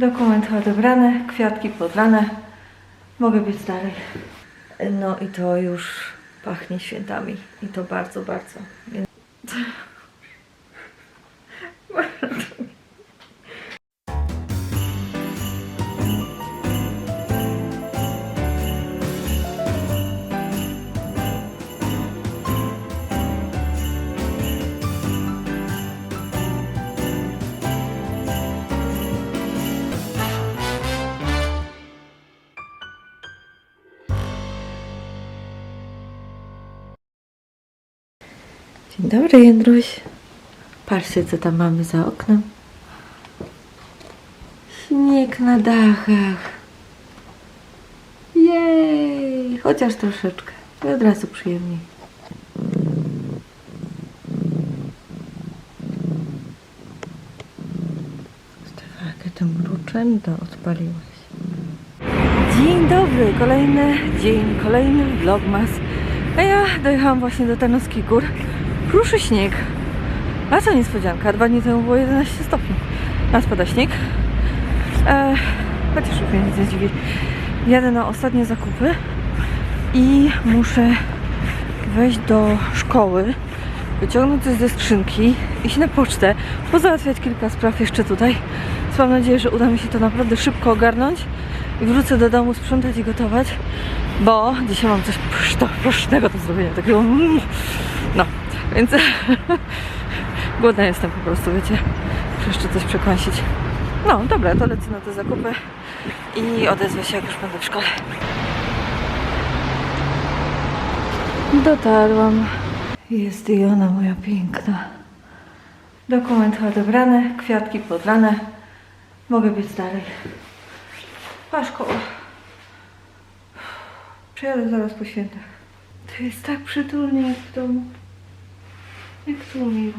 Dokument odebrany, kwiatki podlane. Mogę być dalej. No i to już pachnie świętami. I to bardzo, bardzo. Więc- Dzień dobry, Jędruś. Patrzcie, co tam mamy za oknem. Śnieg na dachach. Jej! Chociaż troszeczkę. I od razu przyjemniej. Jakie to mruczęta odpaliłeś. Dzień dobry, kolejny dzień, kolejny vlogmas. A ja dojechałam właśnie do Tarnowskich Gór. Kruszy śnieg. A co niespodzianka, dwa dni temu było 11 stopni. A spada śnieg. E, chociaż już mnie nic nie dziwi. Jadę na ostatnie zakupy i muszę wejść do szkoły, wyciągnąć coś ze skrzynki, iść na pocztę, pozałatwiać kilka spraw jeszcze tutaj. Więc Mam nadzieję, że uda mi się to naprawdę szybko ogarnąć i wrócę do domu sprzątać i gotować, bo dzisiaj mam coś pysznego do zrobienia, takiego mm. no, więc głodna jestem po prostu, wiecie, muszę jeszcze coś przekąsić. No, dobra, to lecę na te zakupy i odezwę się, jak już będę w szkole. Dotarłam. Jest i ona, moja piękna. Dokument odebrany, kwiatki podlane. Mogę być dalej. Pa szkoła. Przyjadę zaraz po świętach. To jest tak przytulnie jak w domu. Jak tu miło.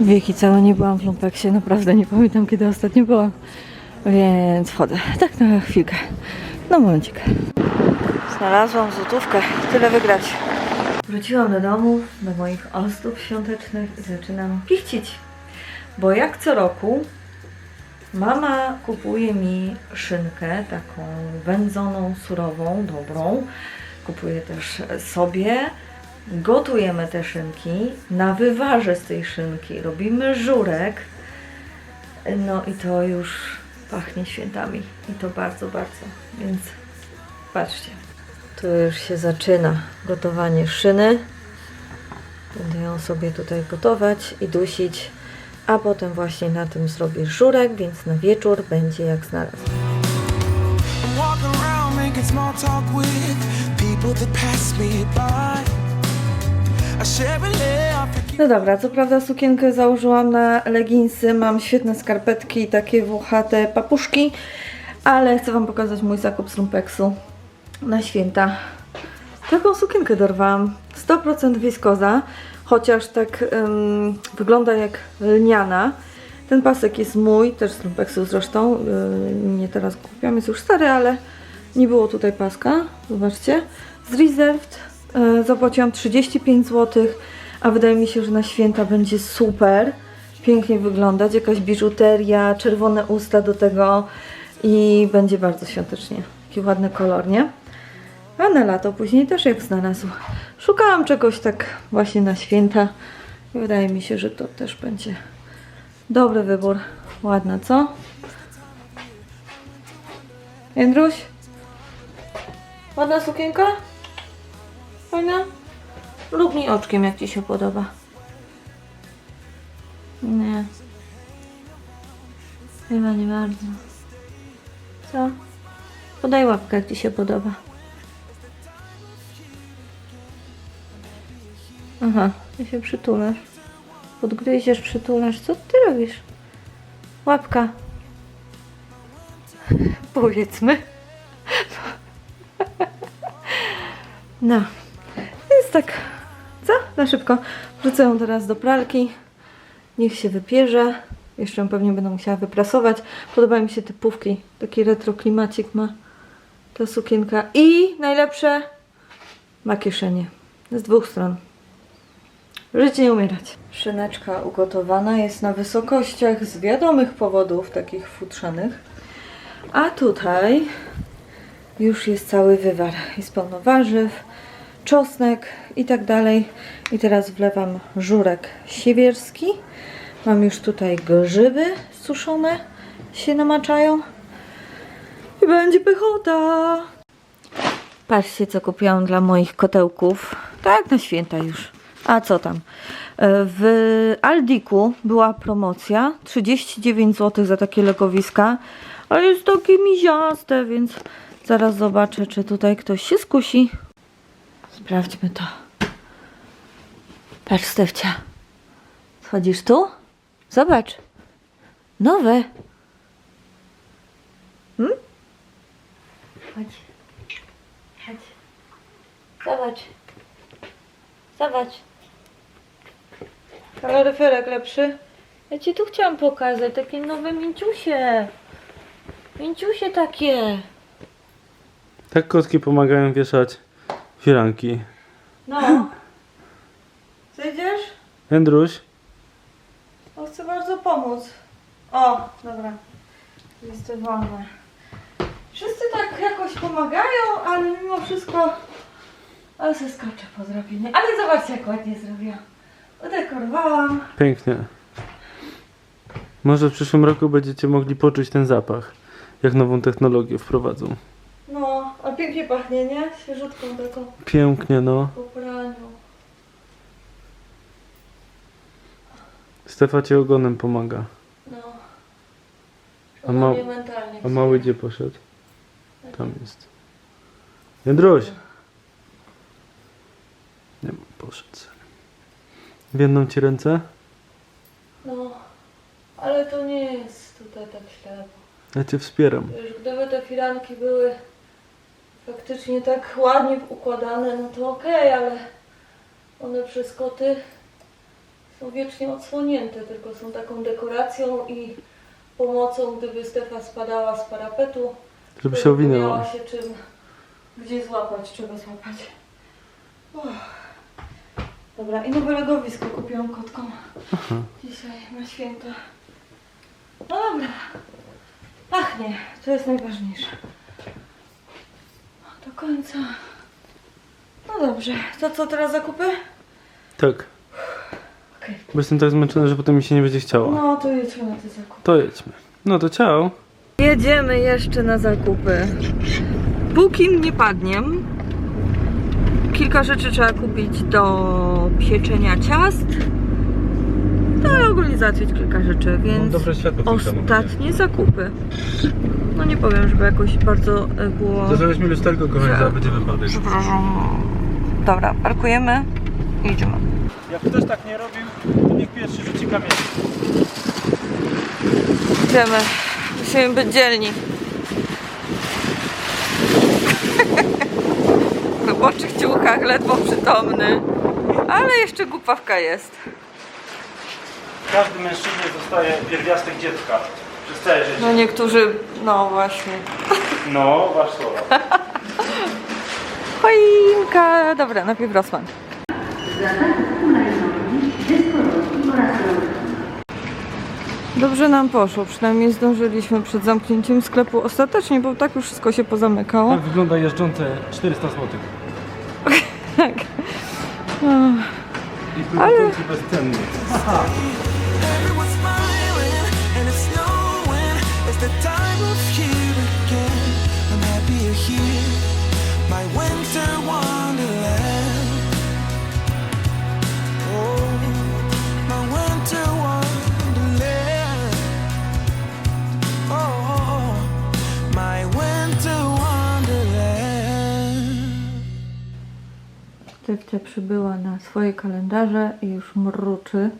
Wieki całe nie byłam w lumpeksie, naprawdę nie pamiętam kiedy ostatnio byłam. Więc wchodzę. Tak na chwilkę. No momencik. Znalazłam złotówkę. Tyle wygrać. Wróciłam do domu, do moich ozdób świątecznych i zaczynam pichcić. Bo jak co roku mama kupuje mi szynkę taką wędzoną, surową, dobrą. Kupuje też sobie. Gotujemy te szynki na wywarze z tej szynki. Robimy żurek. No i to już pachnie świętami. I to bardzo, bardzo. Więc patrzcie. Tu już się zaczyna gotowanie szyny. Będę ją sobie tutaj gotować i dusić, a potem właśnie na tym zrobię żurek, więc na wieczór będzie jak znalazł. No dobra, co prawda sukienkę założyłam na leginsy, mam świetne skarpetki i takie włochate papuszki, ale chcę Wam pokazać mój zakup z Lumpeksu na święta. Taką sukienkę dorwałam, 100% wiskoza, chociaż tak ym, wygląda jak lniana. Ten pasek jest mój, też z Lumpeksu zresztą, yy, nie teraz kupiłam, jest już stary, ale nie było tutaj paska, zobaczcie. Z Reserved yy, zapłaciłam 35 zł, a wydaje mi się, że na święta będzie super, pięknie wyglądać, jakaś biżuteria, czerwone usta do tego i będzie bardzo świątecznie. Taki ładny kolor, nie? A na lato później też jak znalazł. Szukałam czegoś tak właśnie na święta i wydaje mi się, że to też będzie dobry wybór. Ładna, co? Jędruś? Ładna sukienka? Fajna? Lub mi oczkiem, jak Ci się podoba. Nie. Chyba nie bardzo. Co? Podaj łapkę, jak Ci się podoba. Aha, ty się przytulasz. Podgryziesz, przytulasz. Co ty robisz? Łapka. Powiedzmy. No. Więc tak. Co? Na szybko. Wrzucę ją teraz do pralki. Niech się wypierze. Jeszcze ją pewnie będę musiała wyprasować. Podobają mi się te pówki. Taki retro klimacik ma. ta sukienka. I najlepsze ma kieszenie. Z dwóch stron. Żyć nie umierać. Szyneczka ugotowana jest na wysokościach z wiadomych powodów, takich futrzanych. A tutaj już jest cały wywar. Jest pełno warzyw, czosnek i tak dalej. I teraz wlewam żurek siewierski. Mam już tutaj grzyby suszone, się namaczają. I będzie pychota. Patrzcie, co kupiłam dla moich kotełków. Tak, na święta już. A co tam? E, W Aldiku była promocja 39 zł za takie legowiska, ale jest takie miziaste, więc zaraz zobaczę, czy tutaj ktoś się skusi. Sprawdźmy to. Patrz, Stefcia. Schodzisz tu? Zobacz. Nowe. Hmm? Chodź. Chodź. Zobacz. Zobacz. Kaloryferek lepszy. Ja ci tu chciałam pokazać takie nowe mięciusie. Mięciusie takie. Tak kotki pomagają wieszać firanki. No. Zejdziesz? Jędruś, O, chcę bardzo pomóc. O, dobra. Jest wolne. Wszyscy tak jakoś pomagają, ale mimo wszystko... Ale se skaczę po drabinie. Ale zobaczcie, jak ładnie zrobiłam. Udekorowałam. pięknie. Może w przyszłym roku będziecie mogli poczuć ten zapach, jak nową technologię wprowadzą. No, a pięknie pachnie, nie? Świeżutką taką Pięknie, no. po praniu. Stefa ci ogonem pomaga. No. A ma- mentalnie A mały gdzie poszedł? Tam jest. Jędruś! Nie ma, poszedł Więdą ci ręce? No, ale to nie jest tutaj tak źle. Ja cię wspieram. Wiesz, gdyby te firanki były faktycznie tak ładnie układane, no to okej, ale one przez koty są wiecznie odsłonięte, tylko są taką dekoracją i pomocą, gdyby Stefa spadała z parapetu, Żeby się owinęła. miała się czym, gdzie złapać, czego złapać. Uff. Dobra, i nowe legowisko kupiłam kotkom Aha. dzisiaj na święta. No dobra. Pachnie, to jest najważniejsze. Do końca. No dobrze, to co teraz zakupy? Tak. Okej. Bo jestem tak zmęczony, że potem mi się nie będzie chciało. No to jedźmy na te zakupy. To jedźmy. No to ciao. Jedziemy jeszcze na zakupy. Póki nie padnie, kilka rzeczy trzeba kupić do pieczenia ciast. No ogólnie załatwić kilka rzeczy, więc światło ostatnie zakupy. No nie powiem, żeby jakoś bardzo e, było... Zażeśmy lusterko, kochani, zaraz będzie wypadek. Przepraszam. Dobra, parkujemy i idziemy. Jak ktoś tak nie robił, to niech pierwszy rzuci kamień. Idziemy. Musimy być dzielni. Roboczych ciuchach, ledwo przytomny. Ale jeszcze głupawka jest. Każdy mężczyźnie dostaje pierwiastek dziecka przez całe życie. No niektórzy, no właśnie. No, wasz słowa. Choinka. Dobra, najpierw Rosman. Dobrze nam poszło, przynajmniej zdążyliśmy przed zamknięciem sklepu ostatecznie, bo tak już wszystko się pozamykało. Tak wygląda jeżdżące 400 zł. I Ale- Stefcia przybyła na swoje kalendarze i już mruczy.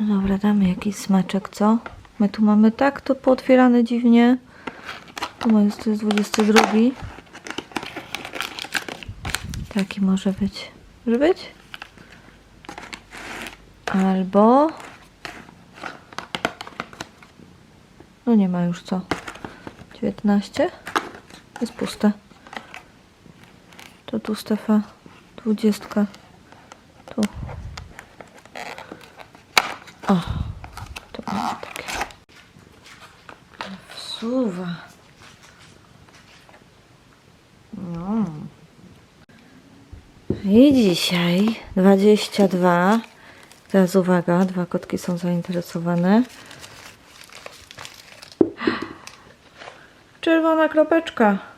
No dobra, damy jakiś smaczek, co? My tu mamy tak to pootwierane dziwnie. Tu jest, to jest 22. Taki może być. Może być? Albo... No nie ma już co. 19? Jest puste. To tu Stefa. Dwudziestka. Tu. O. Tu mamy takie. Wsuwa. No. I dzisiaj 22. Teraz uwaga, dwa kotki są zainteresowane. Czerwona kropeczka.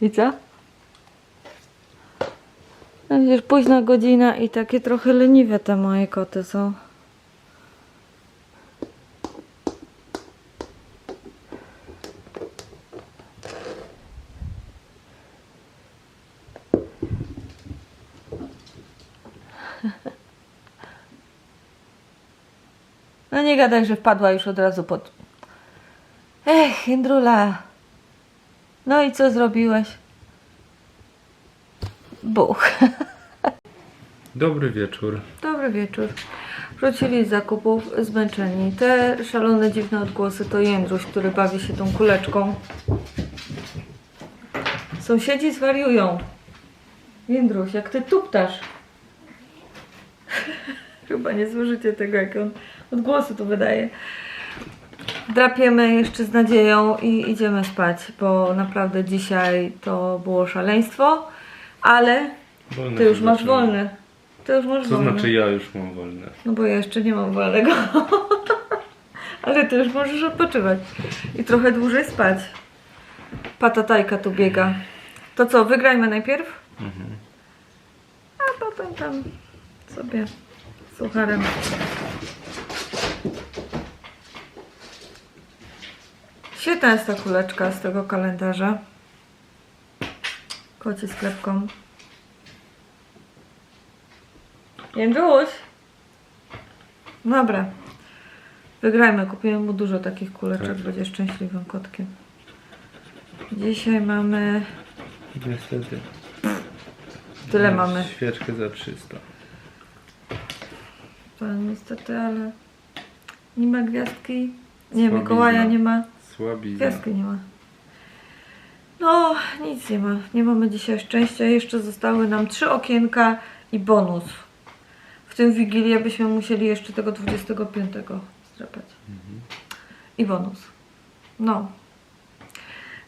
I co? Widzisz, późna godzina i takie trochę leniwe te moje koty są. No nie gadaj, że wpadła już od razu pod... Ech, Jędrula. No i co zrobiłeś? Buch. Dobry wieczór. Dobry wieczór. Wrócili z zakupów zmęczeni. Te szalone, dziwne odgłosy to Jędruś, który bawi się tą kuleczką. Sąsiedzi zwariują. Jędruś, jak ty tuptasz. Chyba nie słyszycie tego, jak on odgłosy tu wydaje. Drapiemy jeszcze z nadzieją i idziemy spać, bo naprawdę dzisiaj to było szaleństwo, ale Wolne ty już masz zaczęło. wolny. Ty już masz Co wolny. znaczy ja już mam wolne? No bo ja jeszcze nie mam wolnego. Ale ty już możesz odpoczywać. I trochę dłużej spać. Patatajka tu biega. To co, wygrajmy najpierw? A potem tam sobie sucharem. Świetna jest ta kuleczka z tego kalendarza. Kocie sklepką. Jędruś! Dobra. Wygrajmy. Kupiłem mu dużo takich kuleczek. Tak. Będzie szczęśliwym kotkiem. Dzisiaj mamy... Niestety. Tyle Mam mamy. Świeczkę za 300. To niestety, ale... Nie ma gwiazdki. Nie. Mikołaja nie ma. Słabizna. Gwiazdki nie ma. No, nic nie ma. Nie mamy dzisiaj szczęścia. Jeszcze zostały nam trzy okienka i bonus. W tym Wigilię byśmy musieli jeszcze tego 25 zdrapać. I bonus. No.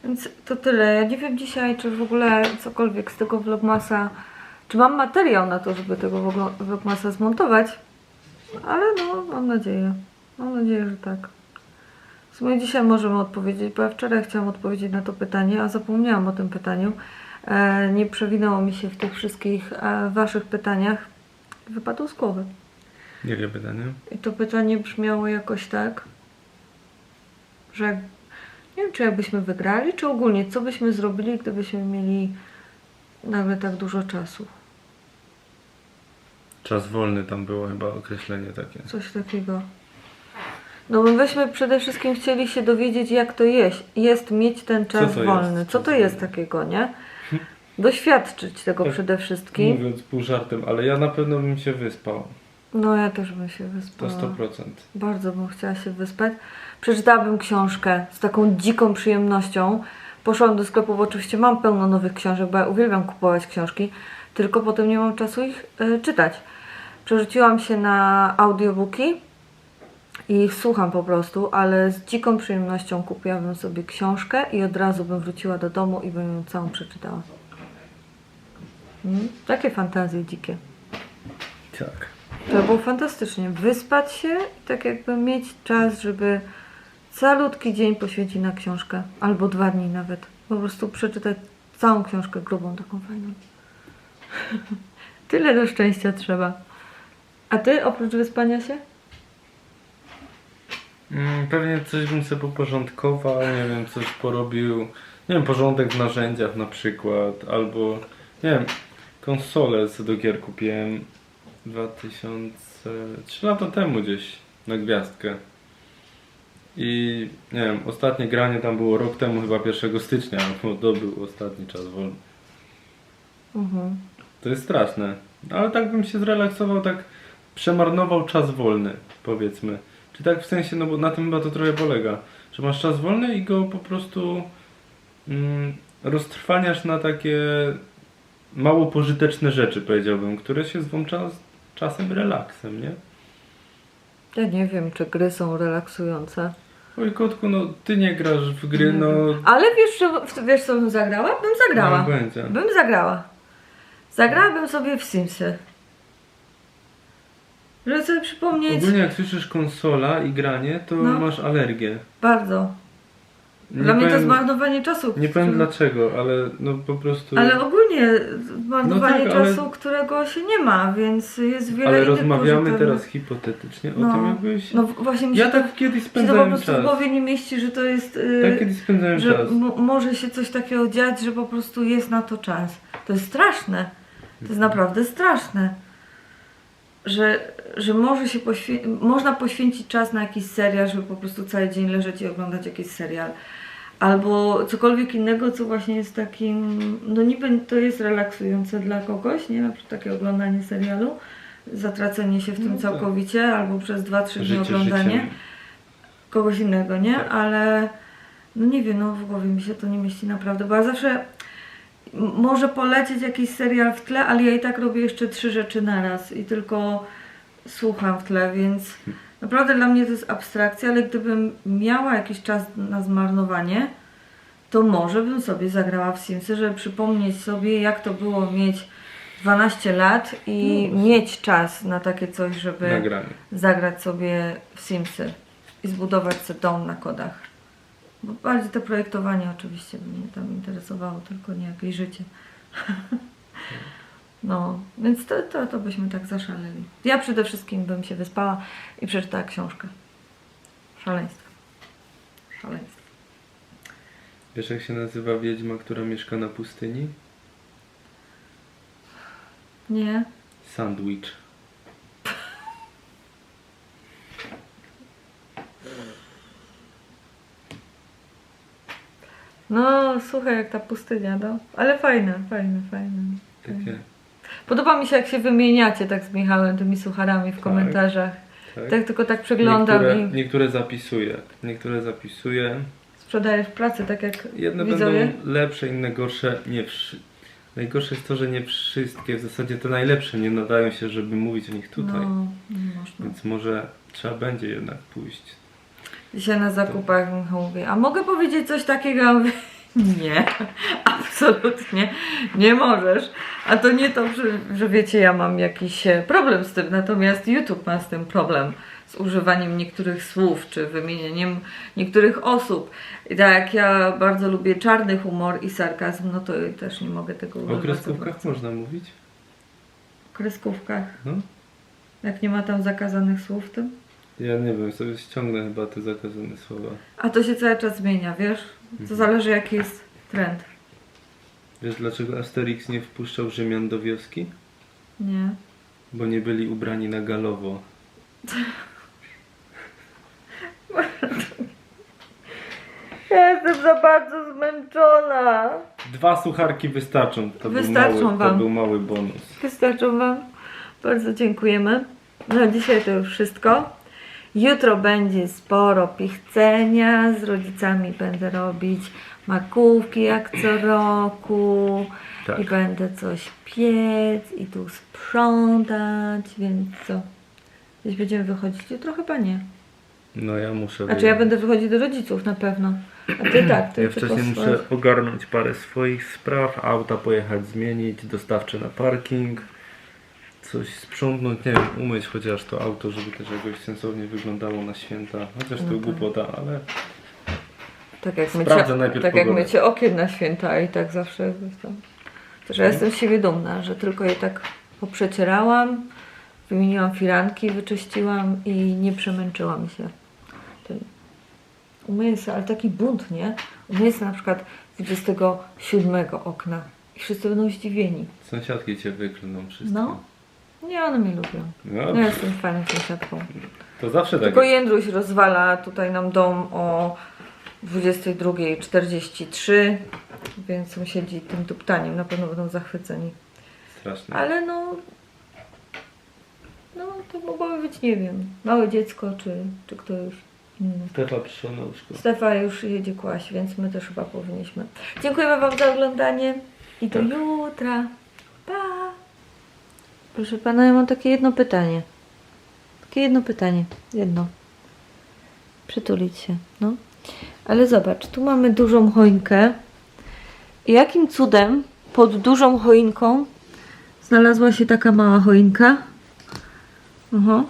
Więc to tyle. Ja nie wiem dzisiaj, czy w ogóle cokolwiek z tego vlogmasa, czy mam materiał na to, żeby tego vlog- vlogmasa zmontować. Ale no, mam nadzieję. Mam nadzieję, że tak. Sumie dzisiaj możemy odpowiedzieć, bo ja wczoraj chciałam odpowiedzieć na to pytanie, a zapomniałam o tym pytaniu. E, nie przewinęło mi się w tych wszystkich e, Waszych pytaniach. Wypadło z głowy. Jakie pytanie? I to pytanie brzmiało jakoś tak, że nie wiem, czy jakbyśmy wygrali, czy ogólnie, co byśmy zrobili, gdybyśmy mieli nagle tak dużo czasu. Czas wolny tam było chyba określenie takie. Coś takiego. No bo myśmy przede wszystkim chcieli się dowiedzieć, jak to jest, jest mieć ten czas Co to wolny. jest? Co to jest takiego, nie? Doświadczyć tego Tak. przede wszystkim. Mówiąc pół żartem, ale ja na pewno bym się wyspał. No ja też bym się To wyspała. 100%. Bardzo bym chciała się wyspać. Przeczytałabym książkę z taką dziką przyjemnością. Poszłam do sklepu, bo oczywiście mam pełno nowych książek, bo ja uwielbiam kupować książki, tylko potem nie mam czasu ich y, czytać. Przerzuciłam się na audiobooki i ich słucham po prostu, ale z dziką przyjemnością kupiłabym sobie książkę i od razu bym wróciła do domu i bym ją całą przeczytała. Mm, takie fantazje dzikie. Tak. To było fantastycznie. Wyspać się i tak jakby mieć czas, żeby calutki dzień poświęcić na książkę. Albo dwa dni nawet. Po prostu przeczytać całą książkę grubą, taką fajną. Tyle do szczęścia trzeba. A ty oprócz wyspania się? Mm, Pewnie coś bym sobie poporządkował, nie wiem, coś porobił. Nie wiem, porządek w narzędziach na przykład, albo nie wiem, konsolę sobie do gier kupiłem 2000, 3 lata temu gdzieś na gwiazdkę. I nie wiem, ostatnie granie tam było rok temu, chyba 1 stycznia, bo to był ostatni czas wolny. Mhm. To jest straszne. Ale tak bym się zrelaksował, tak przemarnował czas wolny, powiedzmy. Czy tak w sensie, no bo na tym chyba to trochę polega, że masz czas wolny i go po prostu mm, roztrwaniasz na takie mało pożyteczne rzeczy, powiedziałbym, które się zwą czas, czasem relaksem, nie? Ja nie wiem, czy gry są relaksujące. Oj kotku, no ty nie grasz w gry, no... Ale wiesz, że, wiesz co bym zagrała? Bym zagrała. No, będzie. Bym zagrała. Zagrałabym sobie w Simsy. Żeby sobie przypomnieć Ogólnie jak słyszysz konsola i granie, to No. masz alergię. bardzo. Nie Dla mnie to powiem- zmarnowanie czasu. Nie powiem który- dlaczego, ale no po prostu... Ale ogólnie zmarnowanie No tak, ale- czasu, którego się nie ma, więc jest wiele Ale innych rozmawiamy teraz hipotetycznie o No. tym, jakbyś... No właśnie mi się ja tak kiedyś się to po spędzałem prostu w czas. głowie nie mieści, że to jest... Yy, Tak kiedyś spędzałem że czas. może się coś takiego dziać, że po prostu jest na to czas. To jest straszne. To jest naprawdę straszne. Że, że może się poświę- można poświęcić czas na jakiś serial, żeby po prostu cały dzień leżeć i oglądać jakiś serial. Albo cokolwiek innego, co właśnie jest takim, no niby to jest relaksujące dla kogoś, nie? Na przykład takie oglądanie serialu, zatracenie się w tym No tak. całkowicie, albo przez 2-3 dni oglądanie życiem. kogoś innego, nie? Tak. Ale no nie wiem, no w głowie mi się to nie mieści naprawdę, bo ja zawsze może polecieć jakiś serial w tle, ale ja i tak robię jeszcze trzy rzeczy naraz i tylko słucham w tle, więc naprawdę dla mnie to jest abstrakcja, ale gdybym miała jakiś czas na zmarnowanie, to może bym sobie zagrała w Simsy, żeby przypomnieć sobie, jak to było mieć 12 lat i No. mieć czas na takie coś, żeby Nagranie. zagrać sobie w Simsy i zbudować sobie dom na kodach. Bo bardziej to projektowanie oczywiście by mnie tam interesowało, tylko nie jakieś życie. No, więc to, to, to byśmy tak zaszaleli. Ja przede wszystkim bym się wyspała i przeczytała książkę. Szaleństwo. Szaleństwo. Wiesz jak się nazywa wiedźma, która mieszka na pustyni? Nie? Sandwich. No, słuchaj, jak ta pustynia, no. Ale fajne, fajne, fajne. Takie. Podoba mi się, jak się wymieniacie tak z Michałem tymi sucharami w komentarzach. Tak. Tak tylko tak przeglądam niektóre, i niektóre zapisuję. Niektóre zapisuję. sprzedajesz w pracy, tak jak Jedne widzowie. będą lepsze, inne gorsze. Nie wszy... Najgorsze jest to, że nie wszystkie, w zasadzie te najlepsze nie nadają się, żeby mówić o nich tutaj. No, nie można. Więc może trzeba będzie jednak pójść. Dzisiaj na zakupach Michał mówi, a mogę powiedzieć coś takiego? Ja mówię, nie, absolutnie nie możesz. A to nie to, że, że wiecie, ja mam jakiś e, problem z tym, natomiast YouTube ma z tym problem. Z używaniem niektórych słów, czy wymienieniem niektórych osób. I tak jak ja bardzo lubię czarny humor i sarkazm, no to też nie mogę tego O używać. za kreskówkach można mówić? O kreskówkach. No. Jak nie ma tam zakazanych słów w tym? Ja nie wiem, sobie ściągnę chyba te zakazane słowa. A to się cały czas zmienia, wiesz? To Mhm. zależy jaki jest trend. Wiesz dlaczego Asterix nie wpuszczał Rzymian do wioski? Nie. Bo nie byli ubrani na galowo. Ja jestem za bardzo zmęczona. Dwa sucharki wystarczą. To, Wystarczą był, mały, to wam. był mały bonus. Wystarczą Wam. Bardzo dziękujemy. No dzisiaj to już wszystko. Jutro będzie sporo pichcenia. Z rodzicami będę robić makówki jak co roku. Tak. I będę coś piec i tu sprzątać, więc co? Gdzieś będziemy wychodzić? Jutro chyba nie. No ja muszę. Znaczy ja będę wychodzić do rodziców na pewno. A ty tak, ty Ja wcześniej muszę ogarnąć parę swoich spraw, auta pojechać zmienić, dostawcze na parking, coś sprzątnąć, nie wiem, umyć chociaż to auto, żeby też jakoś sensownie wyglądało na święta. Chociaż to No tak. głupota, ale Tak jak Sprawdzę mycie, najpierw tak jak pogodę. mycie okien na święta i tak zawsze tam. Też ja jestem z siebie dumna, że tylko je tak poprzecierałam, wymieniłam firanki, wyczyściłam i nie przemęczyłam się tym. Umyję sobie, ale taki bunt, nie? Umyję sobie na przykład 27 okna i wszyscy będą zdziwieni. sąsiadki cię wyklną wszystko. No. Nie, one mnie lubią. No, Ja jestem fajną sąsiadką. to zawsze tak Tylko jest. Jędruś rozwala tutaj nam dom o 22.43, więc sąsiedzi tym tuptaniem na pewno będą zachwyceni. Straszne. Ale no, no to mogłoby być, nie wiem, małe dziecko, czy, czy kto już Stefa przyszła na łóżko. Stefa już jedzie kłaść, więc my też chyba powinniśmy. Dziękujemy Wam za oglądanie i do Tak. jutra. Pa! Proszę Pana, ja mam takie jedno pytanie. Takie jedno pytanie. Jedno. Przytulić się, no. Ale zobacz, tu mamy dużą choinkę. Jakim cudem pod dużą choinką znalazła się taka mała choinka? Aha.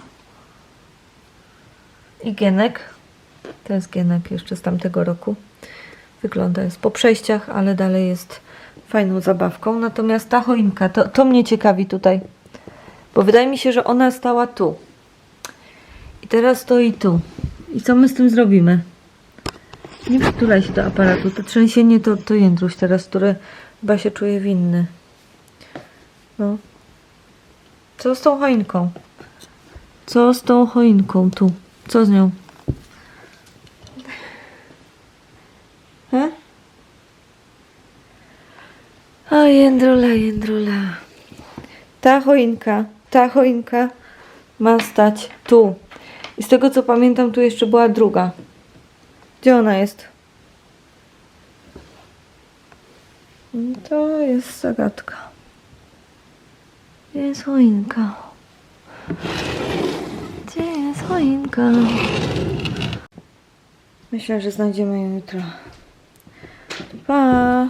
I gienek. To jest gienek jeszcze z tamtego roku. Wygląda jest po przejściach, ale dalej jest fajną zabawką. Natomiast ta choinka, to, to mnie ciekawi tutaj. Bo wydaje mi się, że ona stała tu. I teraz stoi tu. I co my z tym zrobimy? Nie przytulaj się do aparatu. To trzęsienie to, to Jędruś teraz, który chyba się czuje winny. No. Co z tą choinką? Co z tą choinką tu? Co z nią? He? O, jędrula, jędrula. Ta choinka, ta choinka ma stać tu. I z tego co pamiętam, tu jeszcze była druga. Gdzie ona jest? To jest zagadka. Gdzie jest choinka? Gdzie jest choinka? Myślę, że znajdziemy ją jutro. Pa!